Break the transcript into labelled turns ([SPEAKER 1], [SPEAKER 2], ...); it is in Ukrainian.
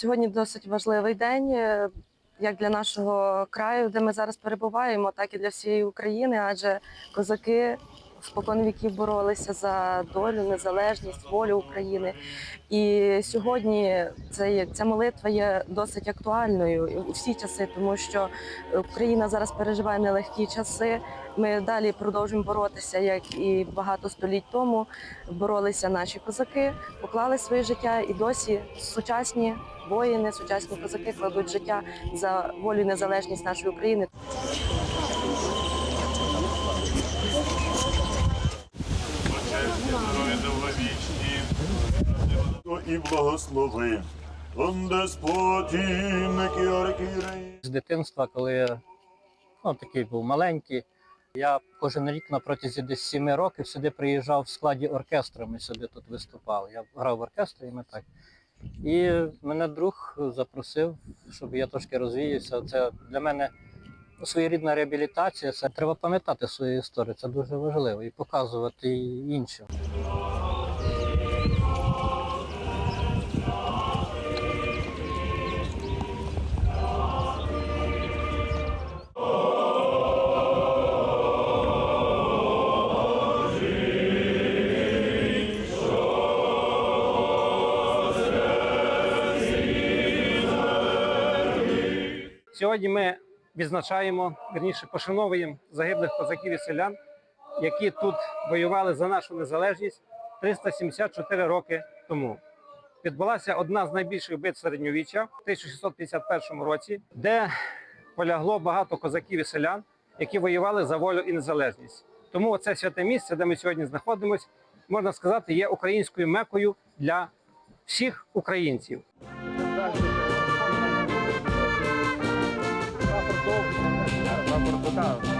[SPEAKER 1] Сьогодні досить важливий день, е, як для нашого краю, де ми зараз перебуваємо, так і для всієї України, адже козаки спокон віків боролися за долю, незалежність, волю України. І сьогодні це ця молитва є досить актуальною у всі часи, тому що Україна зараз переживає нелегкі часи. Ми далі продовжуємо боротися, як і багато століть тому боролися наші козаки, поклали своє життя, і досі сучасні воїни, сучасні козаки кладуть життя за волю і незалежність нашої України.
[SPEAKER 2] І благослови.
[SPEAKER 3] З дитинства, коли я ну, такий був маленький, я кожен рік на протязі десь сіми років сюди приїжджав в складі оркестру. Ми сюди тут виступали. Я грав в оркестрі, і ми так. І мене друг запросив, щоб я трошки розвіявся. Це для мене своєрідна реабілітація. Це треба пам'ятати свою історію. Це дуже важливо і показувати іншим.
[SPEAKER 4] Сьогодні ми відзначаємо, вірніше пошановуємо загиблих козаків і селян, які тут воювали за нашу незалежність 374 роки тому. Відбулася одна з найбільших битв середньовіччя в 1651 році, де полягло багато козаків і селян, які воювали за волю і незалежність. Тому це святе місце, де ми сьогодні знаходимося, можна сказати, є українською мекою для всіх українців.
[SPEAKER 5] por diputado.